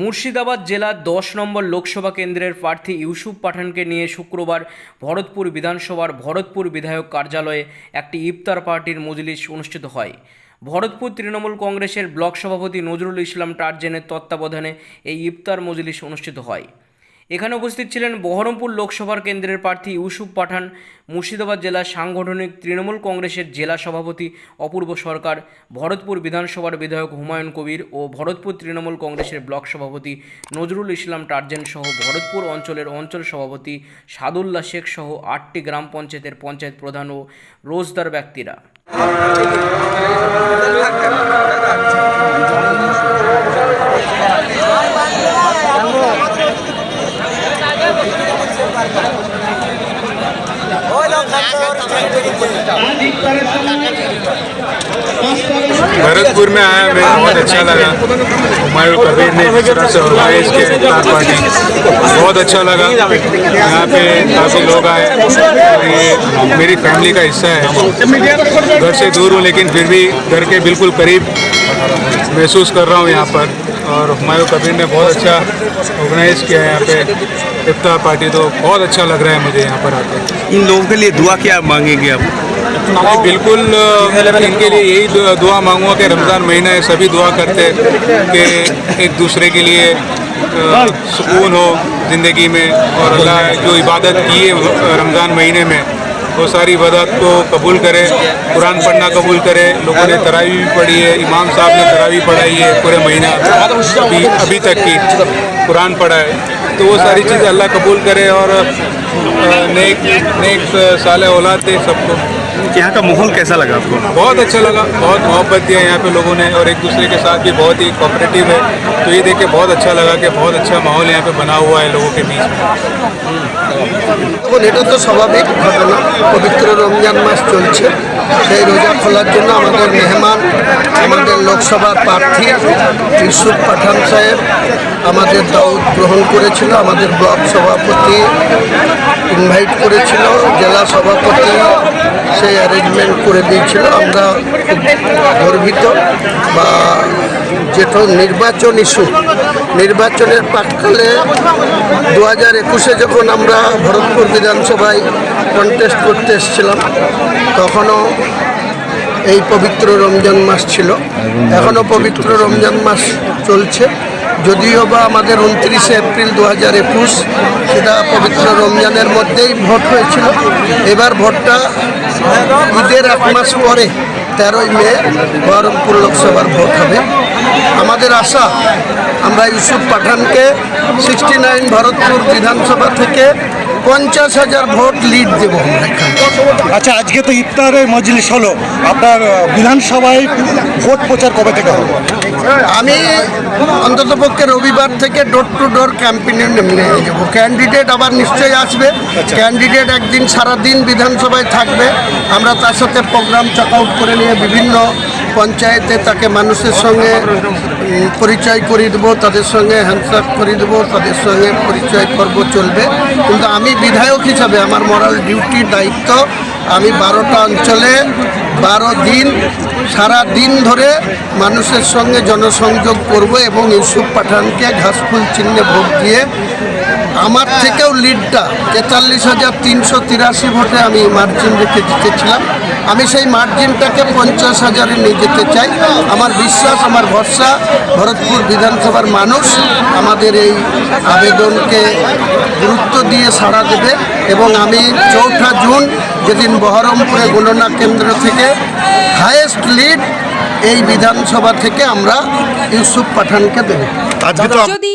মুর্শিদাবাদ জেলার দশ নম্বর লোকসভা কেন্দ্রের প্রার্থী ইউসুফ পাঠানকে নিয়ে শুক্রবার ভরতপুর বিধানসভার ভরতপুর বিধায়ক কার্যালয়ে একটি ইফতার পার্টির মজলিস অনুষ্ঠিত হয়। ভরতপুর তৃণমূল কংগ্রেসের ব্লক সভাপতি নজরুল ইসলাম টার্জেনের তত্ত্বাবধানে এই ইফতার মজলিস অনুষ্ঠিত হয়। এখানে উপস্থিত ছিলেন বহরমপুর লোকসভার কেন্দ্রের প্রার্থী ইউসুফ পাঠান, মুর্শিদাবাদ জেলা সাংগঠনিক তৃণমূল কংগ্রেসের জেলা সভাপতি অপূর্ব সরকার, ভরতপুর বিধানসভার বিধায়ক হুমায়ুন কবির ও ভরতপুর তৃণমূল কংগ্রেসের ব্লক সভাপতি নজরুল ইসলাম টার্জেন সহ ভরতপুর অঞ্চলের অঞ্চল সভাপতি সাদুল্লা শেখ সহ আটটি গ্রাম পঞ্চায়েতের পঞ্চায়েত প্রধান ও রোজদার ব্যক্তিরা। भरतपुर में आया, मैं बहुत अच्छा लगा। हुमायूं कबीर ने जिस तरह से पार्टी बहुत अच्छा लगा। यहाँ पे काफ़ी लोग आए। और ये मेरी फैमिली का हिस्सा है। घर से दूर हूँ, लेकिन फिर भी घर के बिल्कुल करीब महसूस कर रहा हूँ यहाँ पर। और हुमायूं कबीर ने बहुत अच्छा ऑर्गेनाइज किया है यहाँ पे। इफ्तार पार्टी तो बहुत अच्छा लग रहा है मुझे यहाँ पर आकर इन लोगों के लिए दुआ क्या मांगेंगे आप? बिल्कुल इनके लिए यही दुआ- दुआ मांगूँगा कि रमज़ान महीना है सभी दुआ करते कि एक दूसरे के लिए सुकून हो ज़िंदगी में और अल्लाह जो इबादत की है रमज़ान महीने में वो सारी इबादत को कबूल करे, कुरान पढ़ना कबूल करे। लोगों ने तरावी भी पढ़ी है, इमाम साहब ने तरावी पढ़ाई है पूरे महीना। अभी अभी तक की कुरान पढ़ा है। तो वो सारी चीज़ें अल्लाह कबूल करे और नेक नेक साल औलाद दे सबको। यहाँ का माहौल कैसा लगा आपको बहुत अच्छा लगा बहुत मोहब्बत दिया यहाँ पे लोगों ने और एक दूसरे के साथ भी बहुत ही कोऑपरेटिव है तो ये देख के बहुत अच्छा लगा कि बहुत अच्छा माहौल यहाँ पे बना हुआ है लोगों के बीच में এখন এটা তো স্বাভাবিক ঘটনা পবিত্র রমজান মাস চলছে সেই রোজা খোলার জন্য আমাদের মেহমান আমাদের লোকসভার প্রার্থী ইউসুফ পাঠান সাহেব আমাদের দাউদ গ্রহণ করেছিল আমাদের ব্লক সভাপতি ইনভাইট করেছিল, জেলা সভাপতি সেই অ্যারেঞ্জমেন্ট করে দিয়েছিল। আমরা গর্বিত বা যেটা নির্বাচন ইস্যু নির্বাচনের প্রাককালে দু হাজার একুশে যখন আমরা ভরতপুর বিধানসভায় কন্টেস্ট করতে এসেছিলাম, তখনও এই পবিত্র রমজান মাস ছিল। এখনও পবিত্র রমজান মাস চলছে। যদিও বা আমাদের উনত্রিশে এপ্রিল দু হাজার একুশ সেটা পবিত্র রমজানের মধ্যেই ভোট হয়েছিল। এবার ভোটটা ঈদের এক মাস পরে তেরোই মে বহরমপুর লোকসভার ভোট হবে। আমাদের আশা, আমরা ইউসুফ পাঠানকে সিক্সটি নাইন ভরতপুর বিধানসভা থেকে পঞ্চাশ হাজার ভোট লিড দেবো আচ্ছা আজকে তো ইফতারের মজলিস হলো। আপনার বিধানসভায় ভোট প্রচার কবে থেকে হবে? আমি অন্ততপক্ষে রবিবার থেকে ডোর টু ডোর ক্যাম্পেইনে নেমে যাব। ক্যান্ডিডেট আবার নিশ্চয়ই আসবে। ক্যান্ডিডেট একদিন সারাদিন বিধানসভায় থাকবে। আমরা তার সাথে প্রোগ্রাম চেক আউট করে নিয়ে বিভিন্ন পঞ্চায়েতে তাকে মানুষের সঙ্গে পরিচয় করিয়ে দেবো, তাদের সঙ্গে হ্যান্ডসাপ করিয়ে দেবো, তাদের সঙ্গে পরিচয় পর্ব চলবে। কিন্তু আমি বিধায়ক হিসাবে আমার মরাল ডিউটি দায়িত্ব, আমি বারোটা অঞ্চলে বারো দিন, সারা দিন ধরে মানুষের সঙ্গে জনসংযোগ করব এবং ইউসুফ পাঠানকে ঘাসফুল চিহ্নে ভোট দিয়ে আমার থেকেও লিডটা তেতাল্লিশ হাজার তিনশো তিরাশি ভোটে আমি মার্জিন রেখে জিতেছিলাম। আমি সেই মার্জিনটাকে পঞ্চাশ হাজারে নিয়ে যেতে চাই। আমার বিশ্বাস আমার ভরসা ভরতপুর বিধানসভার মানুষ আমাদের এই আবেদনকে গুরুত্ব দিয়ে সাড়া দেবে এবং আমি চৌঠা জুন যেদিন বহরমপুরে গণনা কেন্দ্র থেকে হায়েস্ট লিড এই বিধানসভা থেকে আমরা ইউসুফ পাঠানকে দেবো। যদি